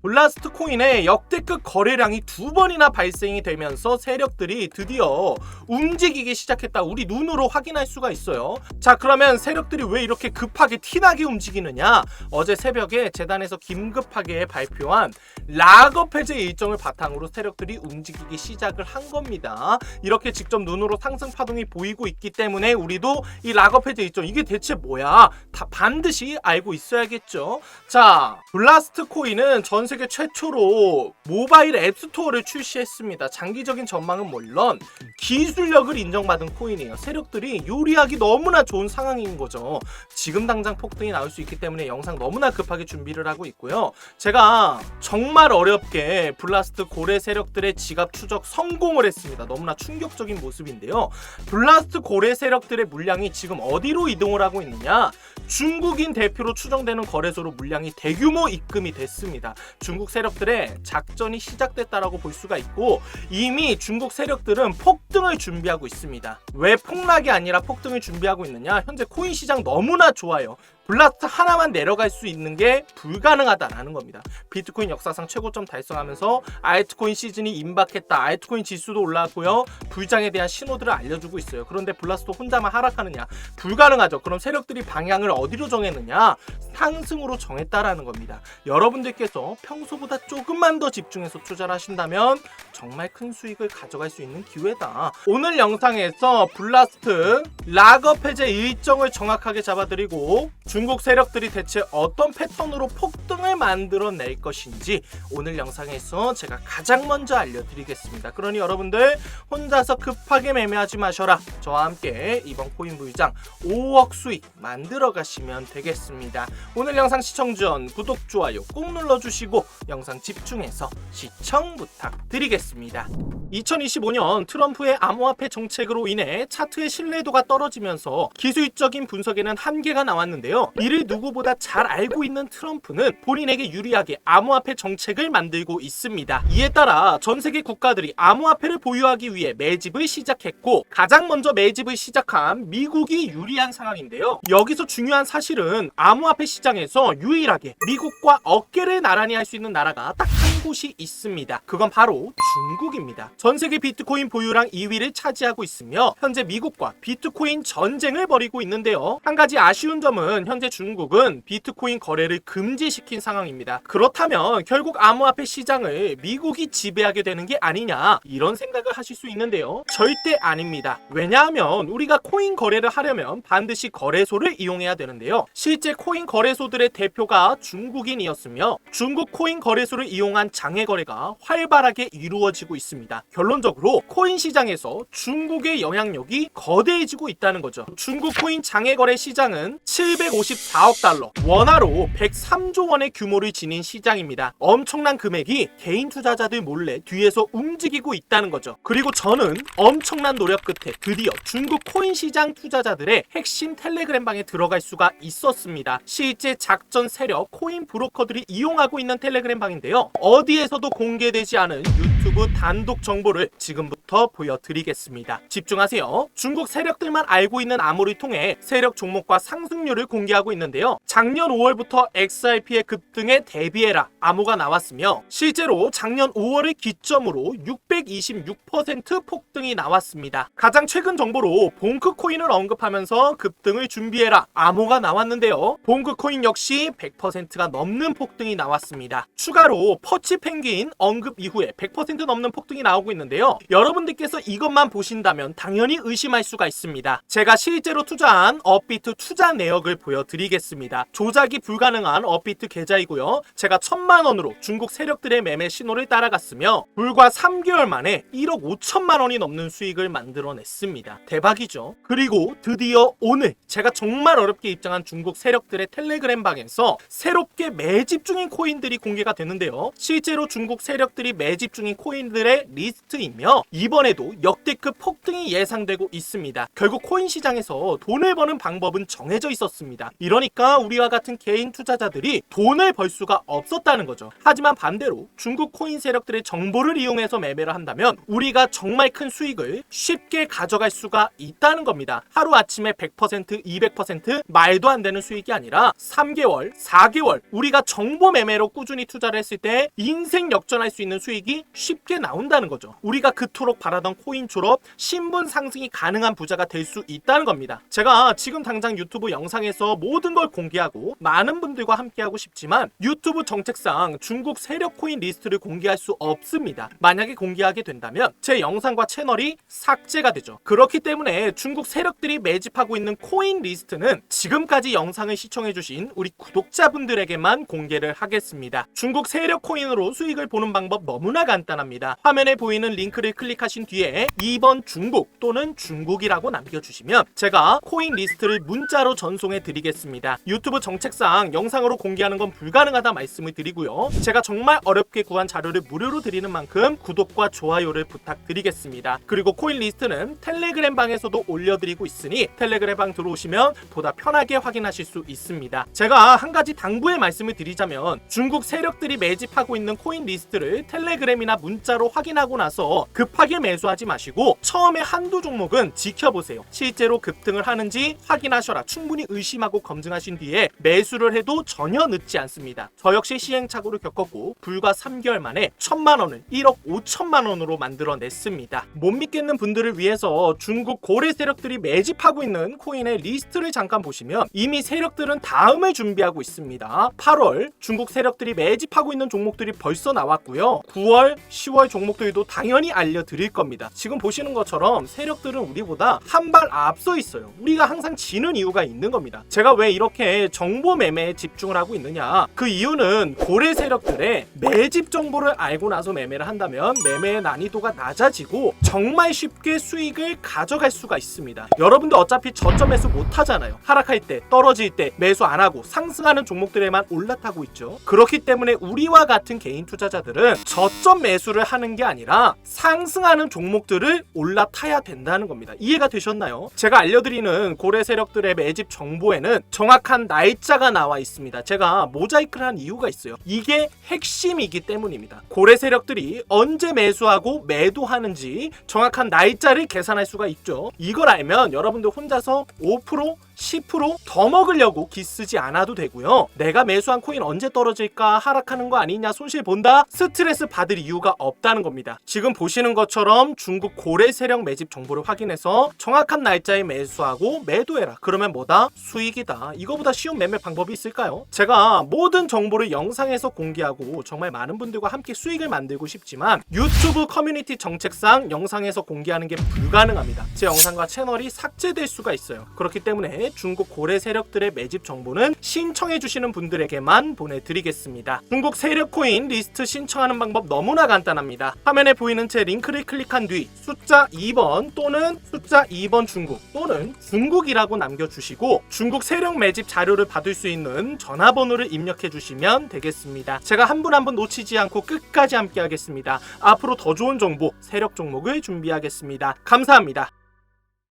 블라스트 코인의 역대급 거래량이 두 번이나 발생이 되면서 세력들이 드디어 움직이기 시작했다. 우리 눈으로 확인할 수가 있어요. 자, 그러면 세력들이 왜 이렇게 급하게 티나게 움직이느냐? 어제 새벽에 재단에서 긴급하게 발표한 락업 해제 일정을 바탕으로 세력들이 움직이기 시작을 한 겁니다. 이렇게 직접 눈으로 상승 파동이 보이고 있기 때문에 우리도 이 락업 해제 일정 이게 대체 뭐야? 다 반드시 알고 있어야겠죠. 자, 블라스트 코인은 전 세계 최초로 모바일 앱스토어를 출시했습니다. 장기적인 전망은 물론 기술력을 인정받은 코인이에요. 세력들이 요리하기 너무나 좋은 상황인 거죠. 지금 당장 폭등이 나올 수 있기 때문에 영상 너무나 급하게 준비를 하고 있고요. 제가 정말 어렵게 블라스트 고래 세력들의 지갑 추적 성공을 했습니다. 너무나 충격적인 모습인데요. 블라스트 고래 세력들의 물량이 지금 어디로 이동을 하고 있느냐? 중국인 대표로 추정되는 거래소로 물량이 대규모 입금이 됐습니다. 중국 세력들의 작전이 시작됐다라고 볼 수가 있고 이미 중국 세력들은 폭등을 준비하고 있습니다. 왜 폭락이 아니라 폭등을 준비하고 있느냐? 현재 코인 시장 너무나 좋아요. 블라스트 하나만 내려갈 수 있는 게 불가능하다라는 겁니다. 비트코인 역사상 최고점 달성하면서 알트코인 시즌이 임박했다. 알트코인 지수도 올라왔고요. 불장에 대한 신호들을 알려주고 있어요. 그런데 블라스트 혼자만 하락하느냐? 불가능하죠. 그럼 세력들이 방향을 어디로 정했느냐? 상승으로 정했다라는 겁니다. 여러분들께서 평소보다 조금만 더 집중해서 투자를 하신다면 정말 큰 수익을 가져갈 수 있는 기회다. 오늘 영상에서 블라스트 락업 해제 일정을 정확하게 잡아드리고 중국 세력들이 대체 어떤 패턴으로 폭등을 만들어낼 것인지 오늘 영상에서 제가 가장 먼저 알려드리겠습니다. 그러니 여러분들 혼자서 급하게 매매하지 마셔라. 저와 함께 이번 코인 부장 5억 수익 만들어 가시면 되겠습니다. 오늘 영상 시청 전 구독, 좋아요 꼭 눌러주시고 영상 집중해서 시청 부탁드리겠습니다. 2025년 트럼프의 암호화폐 정책으로 인해 차트의 신뢰도가 떨어지면서 기술적인 분석에는 한계가 나왔는데요. 이를 누구보다 잘 알고 있는 트럼프는 본인에게 유리하게 암호화폐 정책을 만들고 있습니다. 이에 따라 전 세계 국가들이 암호화폐를 보유하기 위해 매집을 시작했고 가장 먼저 매집을 시작한 미국이 유리한 상황인데요. 여기서 중요한 사실은 암호화폐 시장에서 유일하게 미국과 어깨를 나란히 할 수 있는 나라가 딱 한 곳이 있습니다. 그건 바로 중국입니다. 전 세계 비트코인 보유량 2위를 차지하고 있으며 현재 미국과 비트코인 전쟁을 벌이고 있는데요. 한 가지 아쉬운 점은 현재 중국은 비트코인 거래를 금지시킨 상황입니다. 그렇다면 결국 암호화폐 시장을 미국이 지배하게 되는 게 아니냐 이런 생각을 하실 수 있는데요. 절대 아닙니다. 왜냐하면 우리가 코인 거래를 하려면 반드시 거래소를 이용해야 되는데요. 실제 코인 거래소들의 대표가 중국인이었으며 중국 코인 거래소를 이용한 장외 거래가 활발하게 이루어지고 있습니다. 결론적으로 코인 시장에서 중국의 영향력이 거대해지고 있다는 거죠. 중국 코인 장외 거래 시장은 754억 달러, 원화로 103조 원의 규모를 지닌 시장입니다. 엄청난 금액이 개인 투자자들 몰래 뒤에서 움직이고 있다는 거죠. 그리고 저는 엄청난 노력 끝에 드디어 중국 코인 시장 투자자들의 핵심 텔레그램 방에 들어갈 수가 있었습니다. 실제 작전 세력 코인 브로커들이 이용하고 있는 텔레그램 방인데요. 어 디에서도 공개되지 않은 유튜브 단독 정보를 지금부터 보여드리겠습니다. 집중하세요. 중국 세력들만 알고 있는 암호를 통해 세력 종목과 상승률을 공개하고 있는데요. 작년 5월부터 XRP의 급등에 대비해라 암호가 나왔으며 실제로 작년 5월을 기점으로 626% 폭등이 나왔습니다. 가장 최근 정보로 봉크 코인을 언급하면서 급등을 준비해라 암호가 나왔는데요. 봉크 코인 역시 100%가 넘는 폭등이 나왔습니다. 추가로 퍼치 펭귄 언급 이후에 100% 넘는 폭등이 나오고 있는데요. 여러분들께서 이것만 보신다면 당연히 의심할 수가 있습니다. 제가 실제로 투자한 업비트 투자 내역을 보여드리겠습니다. 조작이 불가능한 업비트 계좌이고요. 제가 천만 원으로 중국 세력들의 매매 신호를 따라갔으며 불과 3개월 만에 1억 5천만 원이 넘는 수익을 만들어냈습니다. 대박이죠. 그리고 드디어 오늘 제가 정말 어렵게 입장한 중국 세력들의 텔레그램 방에서 새롭게 매집 중인 코인들이 공개가 되는데요. 실제로 중국 세력들이 매집 중인 코인들의 리스트이며 이번에도 역대급 폭등이 예상되고 있습니다. 결국 코인 시장에서 돈을 버는 방법은 정해져 있었습니다. 이러니까 우리와 같은 개인 투자자들이 돈을 벌 수가 없었다는 거죠. 하지만 반대로 중국 코인 세력들의 정보를 이용해서 매매를 한다면 우리가 정말 큰 수익을 쉽게 가져갈 수가 있다는 겁니다. 하루 아침에 100%, 200% 말도 안 되는 수익이 아니라 3개월, 4개월 우리가 정보 매매로 꾸준히 투자를 했을 때 인생 역전할 수 있는 수익이 쉽게 나온다는 거죠. 우리가 그토록 바라던 코인 졸업, 신분 상승이 가능한 부자가 될 수 있다는 겁니다. 제가 지금 당장 유튜브 영상에서 모든 걸 공개하고 많은 분들과 함께하고 싶지만 유튜브 정책상 중국 세력 코인 리스트를 공개할 수 없습니다. 만약에 공개하게 된다면 제 영상과 채널이 삭제가 되죠. 그렇기 때문에 중국 세력들이 매집하고 있는 코인 리스트는 지금까지 영상을 시청해주신 우리 구독자분들에게만 공개를 하겠습니다. 중국 세력 코인으로 수익을 보는 방법 너무나 간단합니다. 화면에 보이는 링크를 클릭하신 뒤에 2번 중국 또는 중국이라고 남겨주시면 제가 코인 리스트를 문자로 전송해 드리겠습니다. 유튜브 정책상 영상으로 공개하는 건 불가능하다 말씀을 드리고요. 제가 정말 어렵게 구한 자료를 무료로 드리는 만큼 구독과 좋아요를 부탁드리겠습니다. 그리고 코인 리스트는 텔레그램 방에서도 올려드리고 있으니 텔레그램 방 들어오시면 보다 편하게 확인하실 수 있습니다. 제가 한 가지 당부의 말씀을 드리자면 중국 세력들이 매집하고 있는 코인 리스트를 텔레그램이나 문자로 확인하고 나서 급하게 매수하지 마시고 처음에 한두 종목은 지켜보세요. 실제로 급등을 하는지 확인하셔라. 충분히 의심하고 검증하신 뒤에 매수를 해도 전혀 늦지 않습니다. 저 역시 시행착오를 겪었고 불과 3개월 만에 천만 원을 1억 5천만 원으로 만들어냈습니다. 못 믿겠는 분들을 위해서 중국 고래 세력들이 매집하고 있는 코인의 리스트를 잠깐 보시면 이미 세력들은 다음을 준비하고 있습니다. 8월 중국 세력들이 매집하고 있는 종목들이 벌써 나왔고요. 9월, 10월 종목들도 당연히 알려드릴 겁니다. 지금 보시는 것처럼 세력들은 우리보다 한 발 앞서 있어요. 우리가 항상 지는 이유가 있는 겁니다. 제가 왜 이렇게 정보 매매에 집중을 하고 있느냐? 그 이유는 고래 세력들의 매집 정보를 알고 나서 매매를 한다면 매매의 난이도가 낮아지고 정말 쉽게 수익을 가져갈 수가 있습니다. 여러분들 어차피 저점 매수 못 하잖아요. 하락할 때, 떨어질 때 매수 안 하고 상승하는 종목들에만 올라타고 있죠. 그렇기 때문에 우리와 같은 개인 투자자들은 저점 매수를 하는 게 아니라 상승하는 종목들을 올라타야 된다는 겁니다. 이해가 되셨나요? 제가 알려드리는 고래 세력들의 매집 정보에는 정확한 날짜가 나와 있습니다. 제가 모자이크를 한 이유가 있어요. 이게 핵심이기 때문입니다. 고래 세력들이 언제 매수하고 매도하는지 정확한 날짜를 계산할 수가 있죠. 이걸 알면 여러분들 혼자서 5% 10%더 먹으려고 기 쓰지 않아도 되고요. 내가 매수한 코인 언제 떨어질까 하락하는 거 아니냐 손실 본다 스트레스 받을 이유가 없다는 겁니다. 지금 보시는 것처럼 중국 고래 세력 매집 정보를 확인해서 정확한 날짜에 매수하고 매도해라. 그러면 뭐다? 수익이다. 이거보다 쉬운 매매 방법이 있을까요? 제가 모든 정보를 영상에서 공개하고 정말 많은 분들과 함께 수익을 만들고 싶지만 유튜브 커뮤니티 정책상 영상에서 공개하는 게 불가능합니다. 제 영상과 채널이 삭제될 수가 있어요. 그렇기 때문에 중국 고래 세력들의 매집 정보는 신청해 주시는 분들에게만 보내드리겠습니다. 중국 세력 코인 리스트 신청하는 방법 너무나 간단합니다. 화면에 보이는 제 링크를 클릭한 뒤 숫자 2번 또는 숫자 2번 중국 또는 중국이라고 남겨주시고 중국 세력 매집 자료를 받을 수 있는 전화번호를 입력해 주시면 되겠습니다. 제가 한 분 한 분 놓치지 않고 끝까지 함께 하겠습니다. 앞으로 더 좋은 정보, 세력 종목을 준비하겠습니다. 감사합니다.